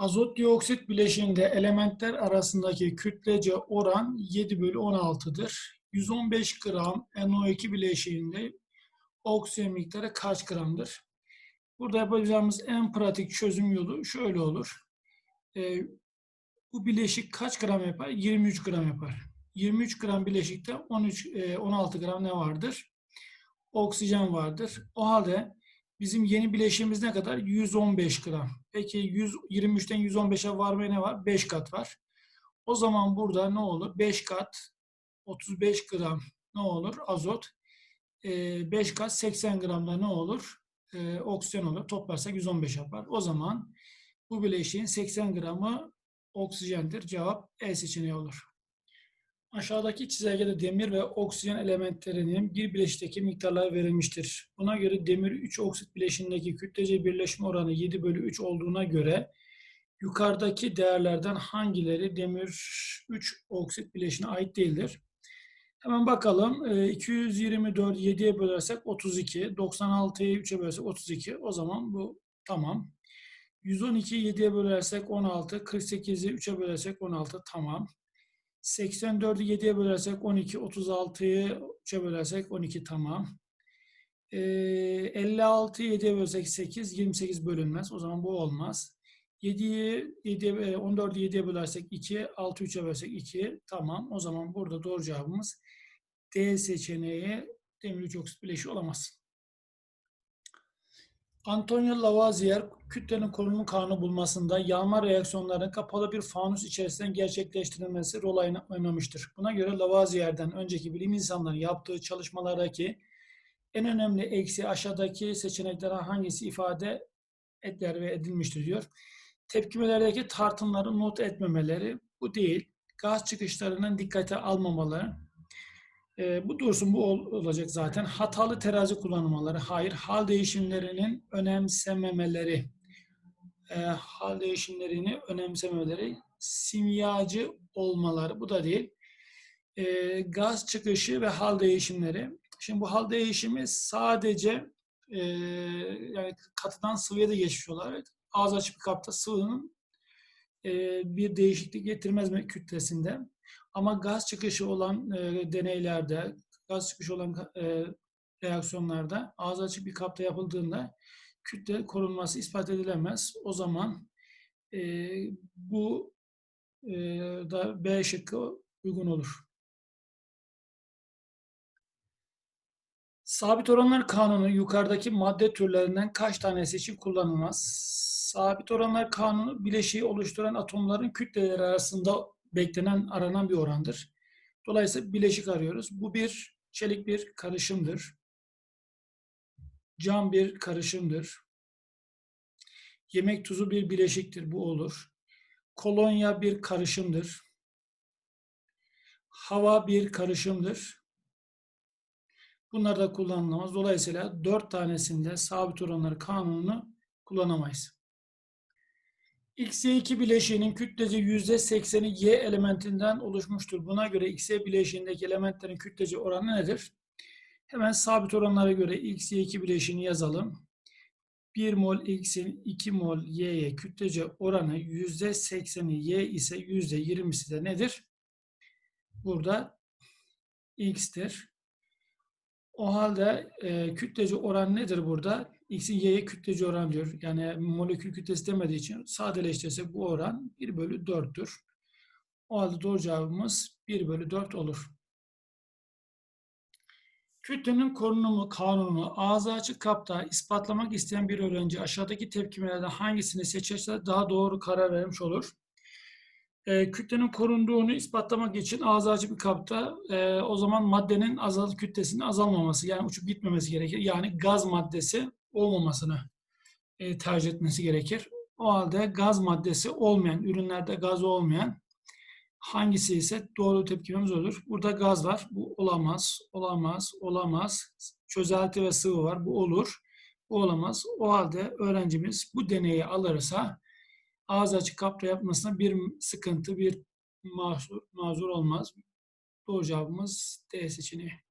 Azot dioksit bileşiğinde elementler arasındaki kütlece oran 7 bölü 16'dır. 115 gram NO2 bileşiğinde oksijen miktarı kaç gramdır? Burada yapacağımız en pratik çözüm yolu şöyle olur. Ee, bu bileşik kaç gram yapar? 23 gram yapar. 23 gram bileşikte 13, e, 16 gram ne vardır? Oksijen vardır. O halde bizim yeni bileşiğimiz ne kadar? 115 gram. Peki 123'ten 115'e varmaya ne var? 5 kat var. O zaman burada ne olur? 5 kat 35 gram ne olur? Azot. 5 kat 80 gramda ne olur? Ee, oksijen olur. Toplarsak 115 yapar. O zaman bu bileşiğin 80 gramı oksijendir. Cevap E seçeneği olur. Aşağıdaki çizelgede demir ve oksijen elementlerinin bir bileşikteki miktarları verilmiştir. Buna göre demir 3 oksit bileşiğindeki kütlece birleşme oranı 7 bölü 3 olduğuna göre yukarıdaki değerlerden hangileri demir 3 oksit bileşiğine ait değildir? Hemen bakalım. 224 7'ye bölersek 32, 96'yı 3'e bölersek 32. O zaman bu tamam. 112'yi 7'ye bölersek 16, 48'i 3'e bölersek 16 tamam. 84'ü 7'ye bölersek 12, 36'yı 3'e bölersek 12 tamam. Ee, 56'yı 7'ye bölersek 8, 28 bölünmez. O zaman bu olmaz. 7'yi 7'ye 14'ü 7'ye bölersek 2, 6'ı 3'e bölersek 2 tamam. O zaman burada doğru cevabımız D seçeneği demir üç oksit bileşiği olamaz. Antonio Lavoisier kütlenin korunumu kanunu bulmasında yağma reaksiyonlarının kapalı bir fanus içerisinden gerçekleştirilmesi rol oynamıştır. Buna göre Lavoisier'den önceki bilim insanlarının yaptığı çalışmalardaki en önemli eksi aşağıdaki seçeneklerden hangisi ifade eder ve edilmiştir diyor. Tepkimelerdeki tartımları not etmemeleri bu değil. Gaz çıkışlarının dikkate almamaları, e, bu dursun bu olacak zaten. Hatalı terazi kullanmaları, hayır. Hal değişimlerinin önemsememeleri, e, hal değişimlerini önemsememeleri, simyacı olmaları, bu da değil. E, gaz çıkışı ve hal değişimleri. Şimdi bu hal değişimi sadece e, yani katıdan sıvıya da geçmiş olarak ağız açık bir kapta sıvının e, bir değişiklik getirmez mi kütlesinde? Ama gaz çıkışı olan e, deneylerde, gaz çıkışı olan e, reaksiyonlarda ağız açık bir kapta yapıldığında kütle korunması ispat edilemez. O zaman e, bu e, da B şıkkı uygun olur. Sabit oranlar kanunu yukarıdaki madde türlerinden kaç tanesi için kullanılmaz? Sabit oranlar kanunu bileşiği oluşturan atomların kütleleri arasında beklenen, aranan bir orandır. Dolayısıyla bileşik arıyoruz. Bu bir çelik bir karışımdır. Cam bir karışımdır. Yemek tuzu bir bileşiktir. Bu olur. Kolonya bir karışımdır. Hava bir karışımdır. Bunlar da kullanılamaz. Dolayısıyla dört tanesinde sabit oranları kanununu kullanamayız. X, Y2 bileşiğinin kütlece %80'i Y elementinden oluşmuştur. Buna göre X, bileşiğindeki elementlerin kütlece oranı nedir? Hemen sabit oranlara göre X, Y2 bileşiğini yazalım. 1 mol X'in 2 mol Y'ye kütlece oranı %80'i Y ise %20'si de nedir? Burada X'tir. O halde e, kütlece oran nedir burada? X'in Y'ye kütleci oran diyor. Yani molekül kütlesi demediği için sadeleştirsek bu oran 1 bölü 4'tür. O halde doğru cevabımız 1 bölü 4 olur. Kütlenin korunumu kanunu ağzı açık kapta ispatlamak isteyen bir öğrenci aşağıdaki tepkimelerden hangisini seçerse daha doğru karar vermiş olur e, kütlenin korunduğunu ispatlamak için ağzı açık bir kapta e, o zaman maddenin azal kütlesinin azalmaması yani uçup gitmemesi gerekir. Yani gaz maddesi olmamasını e, tercih etmesi gerekir. O halde gaz maddesi olmayan, ürünlerde gaz olmayan hangisi ise doğru tepkimemiz olur. Burada gaz var. Bu olamaz, olamaz, olamaz. Çözelti ve sıvı var. Bu olur. Bu olamaz. O halde öğrencimiz bu deneyi alırsa ağız açık kapta yapmasına bir sıkıntı, bir mazur, mazur olmaz. Doğru cevabımız D seçeneği.